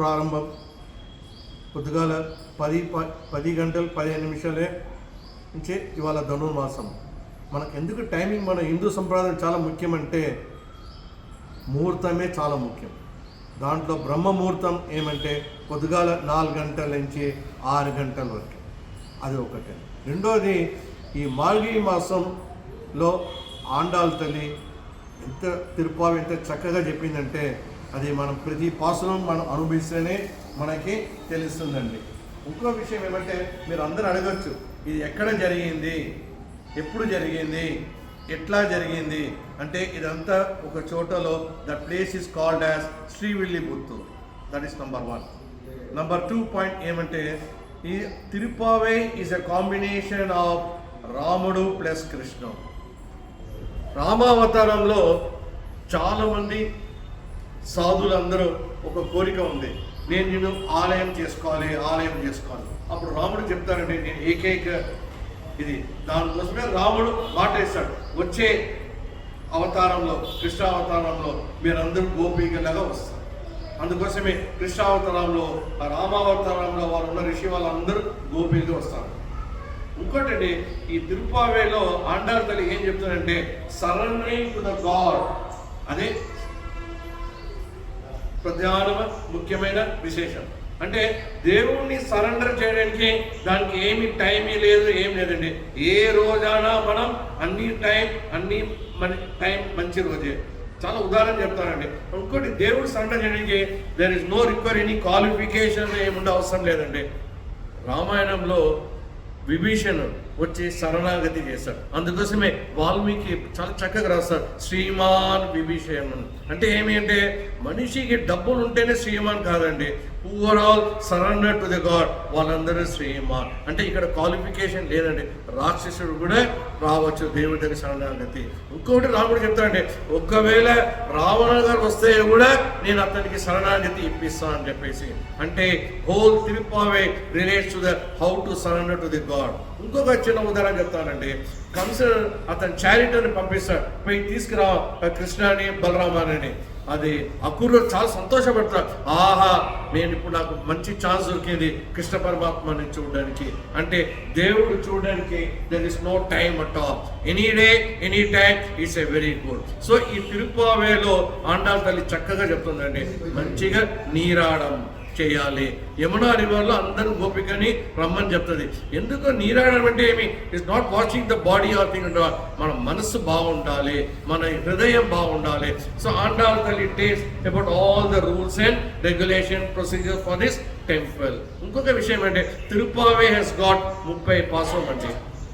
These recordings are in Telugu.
ప్రారంభం. పొద్దుగాల పది పది గంటలు పదిహేను నిమిషాలే నుంచి ఇవాళ ధనుర్మాసం. మనకు ఎందుకు టైమింగ్? మన హిందూ సంప్రదాయం చాలా ముఖ్యమంటే ముహూర్తమే చాలా ముఖ్యం. దాంట్లో బ్రహ్మ ముహూర్తం ఏమంటే పొద్దుగాల నాలుగు గంటల నుంచి ఆరు గంటల వరకు. అది ఒకటి. రెండోది ఈ మార్గీ మాసంలో ఆండాల తల్లి ఎంత తిరుపావి ఎంత చక్కగా చెప్పిందంటే అది మనం ప్రతి పాసురం మనం అనుభవిస్తేనే మనకి తెలుస్తుందండి. ఇంకో విషయం ఏమంటే మీరు అందరూ అడగచ్చు ఇది ఎక్కడ జరిగింది ఎప్పుడు జరిగింది ఎట్లా జరిగింది అంటే ఇదంతా ఒక చోటలో the place is called as Srivilliputhur. That is number one number two point ఏమంటే ఈ Tiruppavai is a combination of రాముడు ప్లస్ కృష్ణ రామావతారంలో చాలామంది సాధులందరూ ఒక కోరిక ఉంది. నేను నేను ఆలయం చేసుకోవాలి ఆలయం చేసుకోవాలి. అప్పుడు రాముడు చెప్తారండి నేను ఏకైక ఇది. దానికోసమే రాముడు మాట ఇస్తాడు వచ్చే అవతారంలో కృష్ణ అవతారంలో మీరందరూ గోపికలాగా వస్తారు. అందుకోసమే కృష్ణావతారంలో ఆ రామావతారంలో వాళ్ళు ఉన్న ఋషి వాళ్ళందరూ గోపికగా వస్తారు. ఇంకోటండి ఈ తిరుపావేలో ఆండార్ తల్లి ఏం చెప్తారంటే సరెండరింగ్ టు ద గాడ్. అదే ప్రధాన ముఖ్యమైన విశేషం. అంటే దేవుణ్ణి సరెండర్ చేయడానికి దానికి ఏమి టైం లేదు ఏం లేదండి. ఏ రోజైనా మనం అన్ని టైం అన్ని మన టైం మంచి రోజే. చాలా ఉదాహరణ చెప్తానండి. ఇంకోటి దేవుడు సరెండర్ చేయడానికి there is no require any qualification ఏముండే అవసరం లేదండి. రామాయణంలో విభీషణ్ వచ్చి శరణాగతి చేశాడు. అందుకోసమే వాల్మీకి చాలా చక్కగా రాస్తారు శ్రీమాన్ విభీషణ్. అంటే ఏమి అంటే మనిషికి డబ్బులు ఉంటేనే శ్రీమాన్ కాదండి. Overall surrender to the god వాళ్ళందరూ శ్రీమాన్. అంటే ఇక్కడ క్వాలిఫికేషన్ లేదండి. రాక్షసుడు కూడా రావచ్చు దేవుడి దగ్గర శరణాగతి. ఇంకొకటి రాముడు చెప్తాడండి ఒకవేళ రావణ గారు వస్తే కూడా నేను అతనికి శరణాగతి ఇప్పిస్తాను అని చెప్పేసి. అంటే whole Tiruppavai relates to the how to surrender to the god ఇంకొక చిన్న ఉదాహరణ చెప్తానండి. కంస అతను చారిటర్ని పంపిస్తాడు. పోయి తీసుకురా కృష్ణాని బలరామాని అది అక్రూరు చాలా సంతోషపడతాడు. ఆహా నేను ఇప్పుడు నాకు మంచి ఛాన్స్ దొరికింది కృష్ణ పరమాత్మని చూడడానికి. అంటే దేవుడు చూడడానికి there is no time at all any day any time it's a very good so ఈ తిరుపావేలో ఆండాల తల్లి చక్కగా చెప్తుందండి. మంచిగా నీరాడం చేయాలి. యమునా రివర్లో అందరూ గోపికని రమ్మని చెప్తుంది. ఎందుకు నీరాడడం అంటే ఏమి? It's not watching the body or thing మన మనస్సు బాగుండాలి. మన హృదయం బాగుండాలి. సో ఆండాల్ తల్లి tells about all the rules and regulation procedure for this temple ఇంకొక విషయం అంటే తిరుపావే హెస్ గాట్ ముప్పై పాసం అండి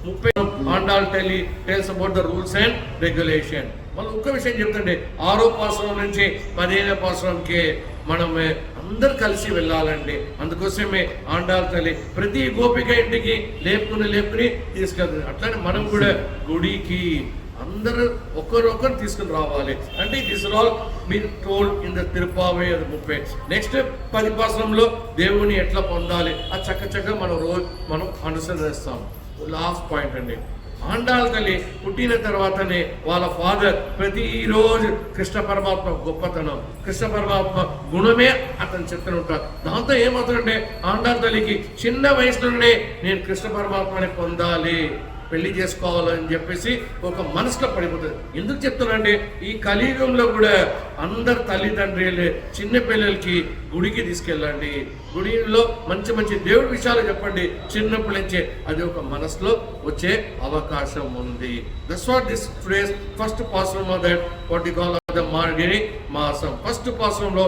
ముప్పై Andal tell tells about the rules and regulation మళ్ళీ ఇంకో విషయం చెప్తుండే ఆరో పాశ్రం నుంచి పదిహేనో పాశ్రంకి మనం అందరు కలిసి వెళ్ళాలండి. అందుకోసమే ఆండాల్ తల్లి ప్రతి గోపిక ఇంటికి లేపుకుని లేపుకుని తీసుకెళ్తుంది. అట్లానే మనం కూడా గుడికి అందరూ ఒకరొకరు తీసుకుని రావాలి. అంటే this all me told in the Tiruppavai ముప్పై. నెక్స్ట్ పరిపాసనంలో దేవుని ఎట్లా పొందాలి? ఆ చక్క చక్క మనం రోజు మనం అనుసరిస్తాం. లాస్ట్ పాయింట్ అండి. ఆండాల తల్లి పుట్టిన తర్వాతనే వాళ్ళ ఫాదర్ ప్రతిరోజు కృష్ణ పరమాత్మ గొప్పతనం. కృష్ణ పరమాత్మ గుణమే అతను చెప్తూనే ఉంటారు దాంతో ఏమవుతుందంటే ఆండాల తల్లికి చిన్న వయసులోనే నేను కృష్ణ పరమాత్మని పొందాలి. పెళ్ళి చేసుకోవాలని చెప్పేసి ఒక మనసులో పడిపోతుంది. ఎందుకు చెప్తున్నానంటే ఈ కలియుగంలో కూడా అందరు తల్లిదండ్రులు చిన్న పిల్లలకి గుడికి తీసుకెళ్ళండి. గుడిలో మంచి మంచి దేవుడి విషయాలు చెప్పండి. చిన్నప్పటి నుంచే అది ఒక మనసులో వచ్చే అవకాశం ఉంది. Thus what this phrase first possible of that what call the మార్గిని మాసం. ఫస్ట్ పాసంలో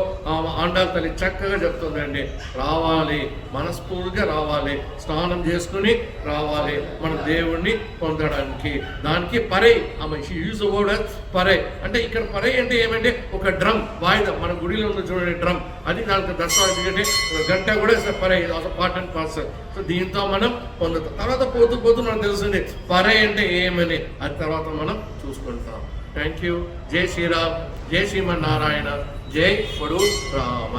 ఆండాల తల్లి చక్కగా చెప్తుందండి. రావాలి మనస్ఫూర్తిగా రావాలి స్నానం చేసుకుని రావాలి మన దేవుణ్ణి పొందడానికి. దానికి పరై ఆమె యూజ్ కూడా పరై. అంటే ఇక్కడ పరై అంటే ఏమంటే ఒక డ్రమ్ వాయిదం. మన గుడిలో ఉన్న చూడండి డ్రమ్. అది దానికి దసరా ఎందుకంటే ఒక గంట కూడా పరై పార్ట్ అండ్ పాస్ సో దీంతో మనం పొందుతాం. తర్వాత పోతూ పోతూ మనకు తెలుస్తుంది పరై అంటే ఏమని? అది తర్వాత మనం చూసుకుంటాం. థ్యాంక్ యూ జై శ్రీరామ్ జై శ్రీమన్నారాయణ జై పడు రామ